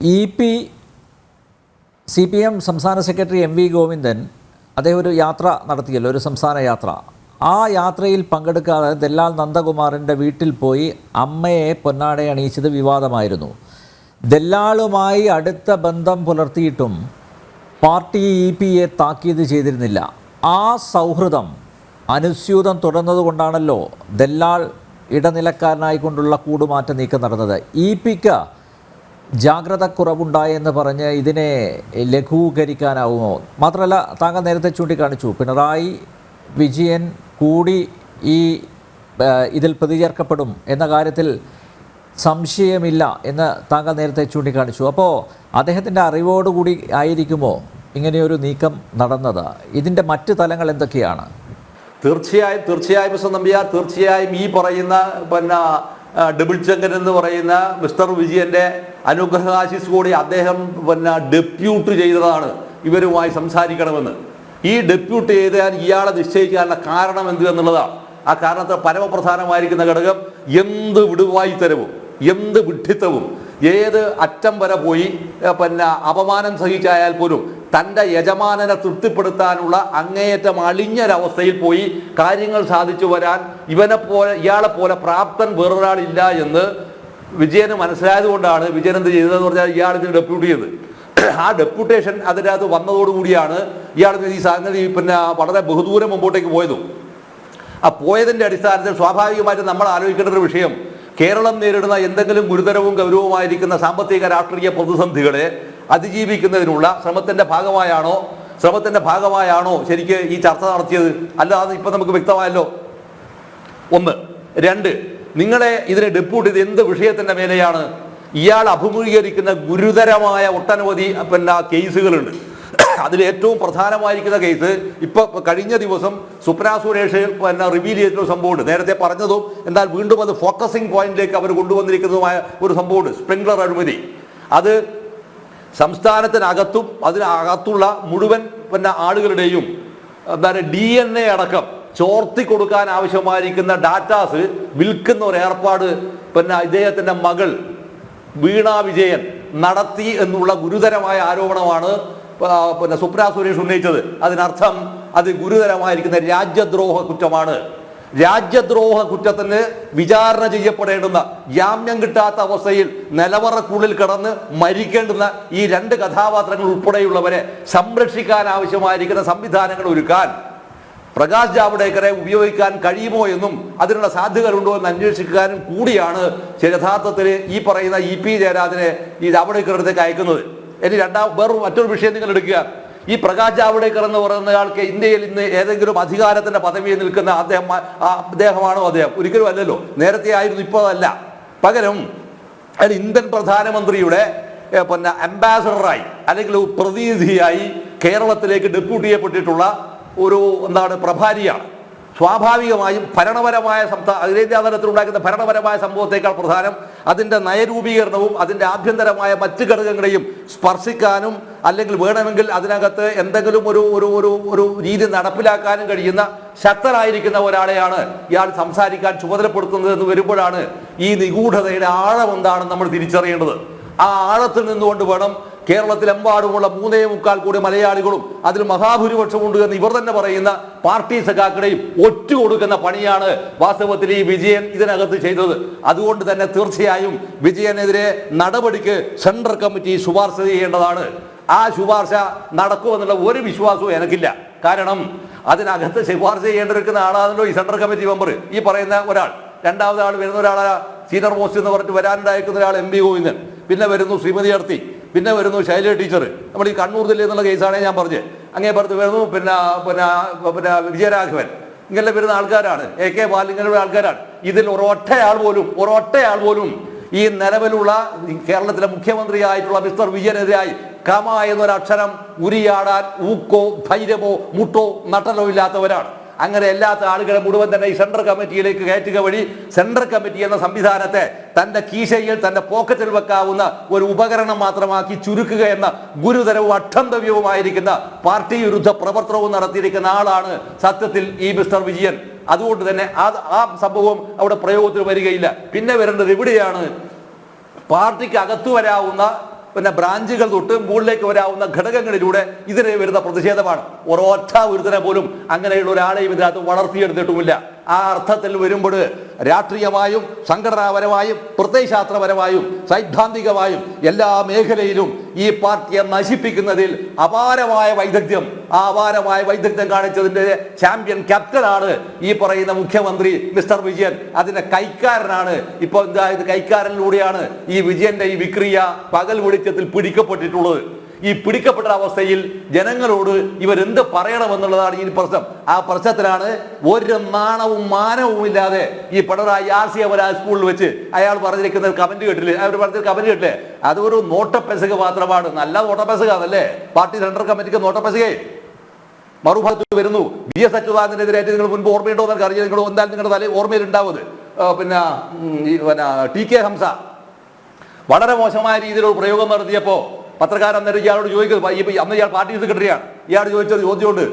E P C P M സംസ്ഥാന secretary M V Govindan അദ്ദേഹം ഒരു യാത്ര നടത്തിയല്ലോ ഒരു സംസ്ഥാന യാത്ര. ആ യാത്രയിൽ പങ്കെടുക്കാതെ ദല്ലാൽ നന്ദകുമാറിന്റെ വീട്ടിൽ പോയി അമ്മയെ പൊന്നാടെ അണിയിച്ചത് വിവാദമായിരുന്നു. ദല്ലാളുമായി അടുത്ത ബന്ധം പുലർത്തിയിട്ടും പാർട്ടി ഇ പിയെ താക്കീത് ചെയ്തിരുന്നില്ല. ആ സൗഹൃദം അനുസ്യൂതം തുടർന്നതുകൊണ്ടാണല്ലോ ദല്ലാൾ ഇടനിലക്കാരനായിക്കൊണ്ടുള്ള കൂടുമാറ്റ നീക്കം നടന്നത്. ഇ പിക്ക് ജാഗ്രത കുറവുണ്ടായെന്ന് പറഞ്ഞ് ഇതിനെ ലഘൂകരിക്കാനാവുമോ? മാത്രമല്ല താങ്കൾ നേരത്തെ ചൂണ്ടിക്കാണിച്ചു പിണറായി വിജയൻ കൂടി ഈ ഇതിൽ പ്രതിചേർക്കപ്പെടും എന്ന കാര്യത്തിൽ സംശയമില്ല എന്ന് താങ്കൾ നേരത്തെ ചൂണ്ടിക്കാണിച്ചു. അപ്പോൾ അദ്ദേഹത്തിന്റെ അറിവോടുകൂടി ആയിരിക്കുമോ ഇങ്ങനെയൊരു നീക്കം നടന്നത്? ഇതിന്റെ മറ്റ് തലങ്ങൾ എന്തൊക്കെയാണ്? തീർച്ചയായും തീർച്ചയായും മിസ്റ്റർ നമ്പ്യാർ തീർച്ചയായും ഈ പറയുന്ന പിന്നെ ഡബിൾ ചങ്കൻ എന്ന് പറയുന്ന മിസ്റ്റർ വിജയന്റെ അനുഗ്രഹാശിസ് കൂടി അദ്ദേഹം പിന്നെ ഡെപ്യൂട്ട് ചെയ്തതാണ് ഇവരുമായി സംസാരിക്കണമെന്ന്. ഈ ഡെപ്യൂട്ട് ചെയ്താൽ ഇയാളെ നിശ്ചയിക്കാനുള്ള കാരണം എന്ത് എന്നുള്ളതാണ്. ആ കാരണത്തെ പരമപ്രധാനമായിരിക്കുന്ന ഘടകം എന്ത് വിടുവായി തരവും എന്ത് വിഡ്ഢിത്തവും ഏത് അറ്റം വരെ പോയി പിന്നെ അപമാനം സഹിച്ചായാൽ പോലും തന്റെ യജമാനനെ തൃപ്തിപ്പെടുത്താനുള്ള അങ്ങേയറ്റം അളിഞ്ഞൊരവസ്ഥയിൽ പോയി കാര്യങ്ങൾ സാധിച്ചു വരാൻ ഇവനെ പോലെ ഇയാളെ പോലെ പ്രാപ്തൻ വേറൊരാളില്ല എന്ന് വിജയന് മനസ്സിലായത് കൊണ്ടാണ് വിജയൻ എന്ത് ചെയ്തതെന്ന് പറഞ്ഞാൽ ഇയാൾ ഇതിന് ഡെപ്യൂട്ട് ചെയ്ത് ആ ഡെപ്യൂട്ടേഷൻ അതിനകത്ത് വന്നതോടുകൂടിയാണ് ഇയാൾ ഈ സംഗതി പിന്നെ വളരെ ബഹുദൂരം മുമ്പോട്ടേക്ക് പോയതും. ആ പോയതിന്റെ അടിസ്ഥാനത്തിൽ സ്വാഭാവികമായിട്ടും നമ്മൾ ആലോചിക്കേണ്ട ഒരു വിഷയം കേരളം നേരിടുന്ന എന്തെങ്കിലും ഗുരുതരവും ഗൗരവമായിരിക്കുന്ന സാമ്പത്തിക രാഷ്ട്രീയ പ്രതിസന്ധികളെ അതിജീവിക്കുന്നതിനുള്ള ശ്രമത്തിന്റെ ഭാഗമായാണോ? ശ്രമത്തിന്റെ ഭാഗമായാണോ ശരിക്ക് ഈ ചർച്ച നടത്തിയത്? അല്ലാതെ ഇപ്പൊ നമുക്ക് വ്യക്തമായല്ലോ. ഒന്ന്. രണ്ട്. നിങ്ങളെ ഇതിനെ ഡെപ്യൂട്ട് ചെയ്ത് എന്ത് വിഷയത്തിന്റെ മേലെയാണ്? ഇയാൾ അഭിമുഖീകരിക്കുന്ന ഗുരുതരമായ ഒട്ടനവധി പിന്നെ കേസുകളുണ്ട്. അതിൽ ഏറ്റവും പ്രധാനമായിരിക്കുന്ന കേസ് ഇപ്പൊ കഴിഞ്ഞ ദിവസം സുപ്ര സുരേഷ് പിന്നെ റിവീൽ ചെയ്തിട്ടുള്ള സംഭവമുണ്ട്. നേരത്തെ പറഞ്ഞതും എന്നാൽ വീണ്ടും അത് ഫോക്കസിംഗ് പോയിന്റിലേക്ക് അവർ കൊണ്ടുവന്നിരിക്കുന്നതുമായ ഒരു സംഭവമുണ്ട്. സ്പ്രിംഗ്ലർ അഴിമതി അത് സംസ്ഥാനത്തിനകത്തും അതിനകത്തുള്ള മുഴുവൻ പിന്നെ ആളുകളുടെയും എന്താണ് ഡി എൻ എ അടക്കം ചോർത്തി കൊടുക്കാൻ ആവശ്യമായിരിക്കുന്ന ഡാറ്റാസ് വിൽക്കുന്ന ഒരു ഏർപ്പാട് പിന്നെ ഇദ്ദേഹത്തിന്റെ മകൾ വീണ വിജയൻ നടത്തി എന്നുള്ള ഗുരുതരമായ ആരോപണമാണ് പിന്നെ സുപ്ര സുരേഷ് ഉന്നയിച്ചത്. അതിനർത്ഥം അത് ഗുരുതരമായിരിക്കുന്ന രാജ്യദ്രോഹ കുറ്റമാണ്. രാജ്യദ്രോഹ കുറ്റത്തിന് വിചാരണ ചെയ്യപ്പെടേണ്ടുന്ന ജാമ്യം കിട്ടാത്ത അവസ്ഥയിൽ നിലവറക്കുള്ളിൽ കിടന്ന് മരിക്കേണ്ടുന്ന ഈ രണ്ട് കഥാപാത്രങ്ങൾ ഉൾപ്പെടെയുള്ളവരെ സംരക്ഷിക്കാൻ ആവശ്യമായിരിക്കുന്ന സംവിധാനങ്ങൾ ഒരുക്കാൻ പ്രകാശ് ജാവ്ദേക്കറെ ഉപയോഗിക്കാൻ കഴിയുമോ എന്നും അതിനുള്ള സാധ്യതകളുണ്ടോ എന്ന് അന്വേഷിക്കാനും കൂടിയാണ് യഥാർത്ഥത്തിൽ ഈ പറയുന്ന ഇ പി ജയരാജനെ ഈ ജാവ്ഡേക്കറുടെ അടുത്തേക്ക് അയക്കുന്നത്. ഇനി രണ്ടാം വേറൊരു മറ്റൊരു വിഷയം നിങ്ങൾ എടുക്കുക. ഈ പ്രകാശ് ജാവ്ഡേക്കർ എന്ന് പറയുന്നയാൾക്ക് ഇന്ത്യയിൽ ഇന്ന് ഏതെങ്കിലും അധികാരത്തിന്റെ പദവിയിൽ നിൽക്കുന്ന അദ്ദേഹം അദ്ദേഹമാണോ അദ്ദേഹം? ഒരിക്കലും അല്ലല്ലോ. നേരത്തെ ആയിരുന്നു ഇപ്പോൾ അല്ല പകരം അയാൾ ഇന്ത്യൻ പ്രധാനമന്ത്രിയുടെ പിന്നെ അംബാസഡറായി അല്ലെങ്കിൽ പ്രതിനിധിയായി കേരളത്തിലേക്ക് ഡെപ്യൂട്ട് ചെയ്യപ്പെട്ടിട്ടുള്ള ഒരു എന്താണ് പ്രഭാരിയാണ്. സ്വാഭാവികമായും ഭരണപരമായ സംസ്ഥാന അഖിലേന്ത്യാ തലത്തിൽ ഉണ്ടാക്കുന്ന ഭരണപരമായ സംഭവത്തേക്കാൾ പ്രധാനം അതിന്റെ നയരൂപീകരണവും അതിന്റെ ആഭ്യന്തരമായ മറ്റ് ഘടകങ്ങളെയും സ്പർശിക്കാനും അല്ലെങ്കിൽ വേണമെങ്കിൽ അതിനകത്ത് എന്തെങ്കിലും ഒരു ഒരു ഒരു ഒരു രീതി നടപ്പിലാക്കാനും കഴിയുന്ന ശക്തനായിരിക്കുന്ന ഒരാളെയാണ് ഇയാൾ സംസാരിക്കാൻ ചുമതലപ്പെടുത്തുന്നത് എന്ന് വരുമ്പോഴാണ് ഈ നിഗൂഢതയുടെ ആഴം എന്താണെന്ന് നമ്മൾ തിരിച്ചറിയേണ്ടത്. ആ ആഴത്തിൽ നിന്നുകൊണ്ട് വേണം കേരളത്തിലെമ്പാടുമുള്ള മൂന്നേ മുക്കാൽ കൂടി മലയാളികളും അതിൽ മഹാഭൂരിപക്ഷമുണ്ട് എന്ന് ഇവർ തന്നെ പറയുന്ന പാർട്ടി സഖാക്കളെയും ഒറ്റ കൊടുക്കുന്ന പണിയാണ് വാസ്തവത്തിൽ ഈ വിജയൻ ഇതിനകത്ത് ചെയ്തത്. അതുകൊണ്ട് തന്നെ തീർച്ചയായും വിജയനെതിരെ നടപടിക്ക് സെൻട്രൽ കമ്മിറ്റി ശുപാർശ ചെയ്യേണ്ടതാണ്. ആ ശുപാർശ നടക്കുമെന്നുള്ള ഒരു വിശ്വാസവും എനിക്കില്ല. കാരണം അതിനകത്ത് ശുപാർശ ചെയ്യേണ്ടിരിക്കുന്ന ആളാണല്ലോ ഈ സെൻട്രൽ കമ്മിറ്റി മെമ്പർ ഈ പറയുന്ന ഒരാൾ. രണ്ടാമത് ആൾ വരുന്ന ഒരാളാ സീനിയർ മോസ്റ്റ് എന്ന് പറഞ്ഞിട്ട് വരാനുണ്ടായിരിക്കുന്ന ഒരാൾ എം പി ഗോവിന്ദൻ. പിന്നെ വരുന്നു ശ്രീമതി അർത്തി പിന്നെ വരുന്നു ശൈലജ ടീച്ചർ. നമ്മൾ ഈ കണ്ണൂർ ജില്ല എന്നുള്ള കേസാണ് ഞാൻ പറഞ്ഞത് അങ്ങേ പുറത്ത് വരുന്നു പിന്നെ പിന്നെ പിന്നെ വിജയരാഘവൻ. ഇങ്ങനെ വരുന്ന ആൾക്കാരാണ്. എ കെ ഇങ്ങനെയുള്ള ആൾക്കാരാണ്. ഇതിൽ ഒരൊറ്റയാൾ പോലും ഒരൊറ്റയാൾ പോലും ഈ നിലവിലുള്ള കേരളത്തിലെ മുഖ്യമന്ത്രിയായിട്ടുള്ള മിസ്റ്റർ വിജയനെതിരായി കമ എന്നൊരക്ഷരം ഉരിയാടാൻ ഊക്കോ ധൈര്യമോ മുട്ടോ നട്ടലോ ഇല്ലാത്തവരാണ്. അങ്ങനെ അല്ലാത്ത ആളുകളെ മുഴുവൻ തന്നെ ഈ സെൻട്രൽ കമ്മിറ്റിയിലേക്ക് കയറ്റുക വഴി സെൻട്രൽ കമ്മിറ്റി എന്ന സംവിധാനത്തെ തന്റെ കീശയിൽ തന്റെ പോക്കറ്റിൽ വെക്കാവുന്ന ഒരു ഉപകരണം മാത്രമാക്കി ചുരുക്കുക എന്ന ഗുരുതരവും അക്ഷന്തവ്യവുമായിരിക്കുന്ന പാർട്ടി വിരുദ്ധ പ്രവർത്തനവും നടത്തിയിരിക്കുന്ന ആളാണ് സത്യത്തിൽ ഈ മിസ്റ്റർ വിജയൻ. അതുകൊണ്ട് തന്നെ ആ ആ സംഭവം അവിടെ പ്രയോഗത്തിൽ വരികയില്ല. പിന്നെ വരേണ്ടത് ഇവിടെയാണ്. പാർട്ടിക്ക് അകത്തു വരാവുന്ന പിന്നെ ബ്രാഞ്ചുകൾ തൊട്ട് മുകളിലേക്ക് വരാവുന്ന ഘടകങ്ങളിലൂടെ ഇതിനെ വരുന്ന പ്രതിഷേധമാണ്. ഒരൊറ്റ ഒരുത്തനെ പോലും അങ്ങനെയുള്ള ഒരാളെയും ഇതിനകത്ത് വളർത്തിയെടുത്തിട്ടുമില്ല. ആ അർത്ഥത്തിൽ വരുമ്പോൾ രാഷ്ട്രീയമായും സംഘടനാപരമായും പ്രത്യയശാസ്ത്രപരമായും സൈദ്ധാന്തികമായും എല്ലാ മേഖലയിലും ഈ പാർട്ടിയെ നശിപ്പിക്കുന്നതിൽ അപാരമായ വൈദഗ്ധ്യം ആ അപാരമായ വൈദഗ്ധ്യം കാണിച്ചതിന്റെ ചാമ്പ്യൻ ക്യാപ്റ്റനാണ് ഈ പറയുന്ന മുഖ്യമന്ത്രി മിസ്റ്റർ വിജയൻ. അതിന്റെ കൈക്കാരനാണ്. ഇപ്പോൾ എന്താ ഇത് കൈക്കാരനിലൂടെയാണ് ഈ വിജയന്റെ ഈ വിക്രിയ പകൽ വെളിച്ചത്തിൽ പിടിക്കപ്പെട്ടിട്ടുള്ളത്. ഈ പിടിക്കപ്പെട്ട അവസ്ഥയിൽ ജനങ്ങളോട് ഇവരെന്ത് പറയണമെന്നുള്ളതാണ് ഈ പ്രശ്നം. ആ പ്രശ്നത്തിലാണ് ഒരു നാണവും മാനവും ഇല്ലാതെ ഈ പിണറായി ആർ സി അവരാ സ്കൂളിൽ വെച്ച് അയാൾ പറഞ്ഞിരിക്കുന്ന കമന്റ് കേട്ടില്ലേ? അവർ പറഞ്ഞ കമന്റ് കേട്ടില്ലേ? അതൊരു നോട്ടപ്പെസക മാത്രമാണ്. നല്ല നോട്ടപ്പെസക അതല്ലേ പാർട്ടി സെൻട്രൽ കമ്മിറ്റിക്ക് നോട്ടപ്പെസകേ മറുഭാഗത്ത് വരുന്നു. വി എസ് അച്യുതാനന്ദനെതിരായിട്ട് നിങ്ങൾ മുൻപ് ഓർമ്മയുണ്ടോ എന്നൊക്കെ അറിയാം നിങ്ങൾ എന്തായാലും നിങ്ങളുടെ തല ഓർമ്മയിൽ ഉണ്ടാവുന്നത്. പിന്നെ പിന്നെ ടി കെ ഹംസ. വളരെ മോശമായ രീതിയിലുള്ള പ്രയോഗം നടത്തിയപ്പോൾ പത്രക്കാരൻ അന്നേരം ഇയാളോട് ചോദിക്കുന്നത് അന്ന് ഇയാൾ പാർട്ടി സെക്രട്ടറിയാണ്. ഇയാൾ ചോദിച്ചത് ചോദ്യമുണ്ട്.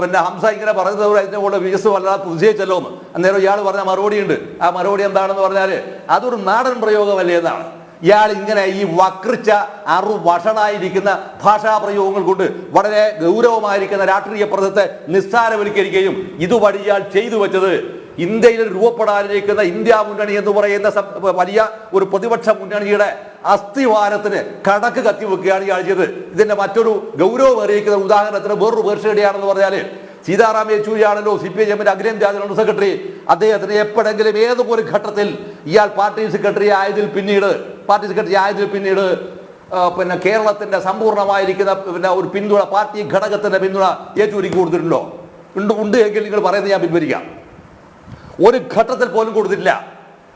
പിന്നെ ഹംസ ഇങ്ങനെ പറഞ്ഞത് അതിന്റെ കൂടെ വി എസ് വല്ലാതെ പ്രതിഷേധിച്ചല്ലോ എന്ന്. അന്നേരം ഇയാൾ പറഞ്ഞ മറുപടി ഉണ്ട്. ആ മറുപടി എന്താണെന്ന് പറഞ്ഞാൽ അതൊരു നാടൻ പ്രയോഗമല്ലേ എന്നാണ്. ഇയാൾ ഇങ്ങനെ ഈ വക്രിച്ച അറു വഷണായിരിക്കുന്ന ഭാഷാ പ്രയോഗങ്ങൾ കൊണ്ട് വളരെ ഗൗരവമായിരിക്കുന്ന രാഷ്ട്രീയ പ്രദത്തെ നിസ്സാരവൽക്കരിക്കുകയും ഇതുവഴി ഇയാൾ ചെയ്തു വെച്ചത് ഇന്ത്യയിൽ രൂപപ്പെടാനിരിക്കുന്ന ഇന്ത്യ മുന്നണി എന്ന് പറയുന്ന വലിയ ഒരു പ്രതിപക്ഷ മുന്നണിയുടെ അസ്ഥിവാരത്തിന് കടക്ക് കത്തിവെക്കുകയാണ് ഇയാൾ ചെയ്തത്. ഇതിന്റെ മറ്റൊരു ഗൗരവം അറിയിക്കുന്ന ഉദാഹരണത്തിന് വേറൊരു വേർഷയുടെയാണെന്ന് പറഞ്ഞാൽ സീതാറാം യെച്ചൂരിയാണല്ലോ സി പി ഐ എമ്മിന്റെ അഖിലേന്ത്യാ ജനറൽ സെക്രട്ടറി. അദ്ദേഹത്തിന് എപ്പോഴെങ്കിലും ഏതൊരു ഘട്ടത്തിൽ ഇയാൾ പാർട്ടി സെക്രട്ടറി ആയതിൽ പിന്നീട് പാർട്ടി സെക്രട്ടറി ആയതിൽ പിന്നീട് പിന്നെ കേരളത്തിന്റെ സമ്പൂർണമായിരിക്കുന്ന പിന്നെ ഒരു പിന്തുണ പാർട്ടി ഘടകത്തിന്റെ പിന്തുണ യെച്ചൂരിക്ക് കൊടുത്തിട്ടുണ്ടോ? ഉണ്ട് ഉണ്ട് എങ്കിൽ നിങ്ങൾ പറയുന്നത് ഞാൻ പിൻവലിക്കാം. ഒരു ഘട്ടത്തിൽ പോലും കൊടുത്തിട്ടില്ല.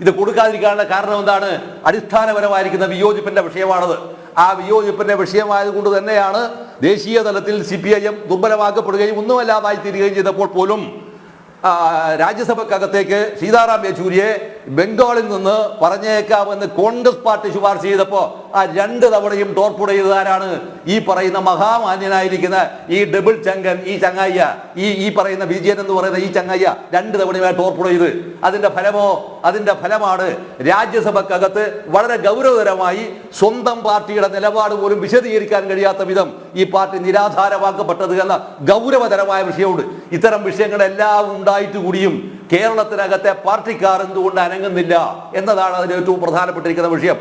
ഇത് കൊടുക്കാതിരിക്കാനുള്ള കാരണം എന്താണ്? അടിസ്ഥാനപരമായിരിക്കുന്ന വിയോജിപ്പിന്റെ വിഷയമാണത്. ആ വിയോജിപ്പിന്റെ വിഷയമായതുകൊണ്ട് തന്നെയാണ് ദേശീയ തലത്തിൽ സി പി ഐ എം ദുർബലമാക്കപ്പെടുകയും ഒന്നുമല്ലാതായി തീരുകയും ചെയ്തപ്പോൾ പോലും രാജ്യസഭക്കകത്തേക്ക് സീതാറാം യെച്ചൂരിയെ ബംഗാളിൽ നിന്ന് പറഞ്ഞേക്കാമെന്ന് കോൺഗ്രസ് പാർട്ടി ശുപാർശ ചെയ്തപ്പോൾ ആ രണ്ട് തവണയും ടോർപ്പുട ചെയ്തതാരാണ്? ഈ പറയുന്ന മഹാമാന്യനായിരിക്കുന്ന ഈ ഡബിൾ ചങ്കൻ ഈ ചങ്ങായ്യ ഈ ഈ പറയുന്ന വിജയൻ എന്ന് പറയുന്ന ഈ ചങ്ങായ്യ രണ്ട് തവണയുമായി ടോർപ്പുട ചെയ്ത് അതിന്റെ ഫലമോ അതിന്റെ ഫലമാണ് രാജ്യസഭക്കകത്ത് വളരെ ഗൗരവതരമായി സ്വന്തം പാർട്ടിയുടെ നിലപാട് പോലും വിശദീകരിക്കാൻ കഴിയാത്ത വിധം ഈ പാർട്ടി നിരാധാരമാക്കപ്പെട്ടത് എന്ന ഗൗരവതരമായ വിഷയമുണ്ട്. ഇത്തരം വിഷയങ്ങളെല്ലാം ഉണ്ടായിട്ട് കൂടിയും കേരളത്തിനകത്തെ പാർട്ടിക്കാർ എന്തുകൊണ്ട് അനങ്ങുന്നില്ല എന്നതാണ് അതിൽ ഏറ്റവും പ്രധാനപ്പെട്ടിരിക്കുന്ന വിഷയം.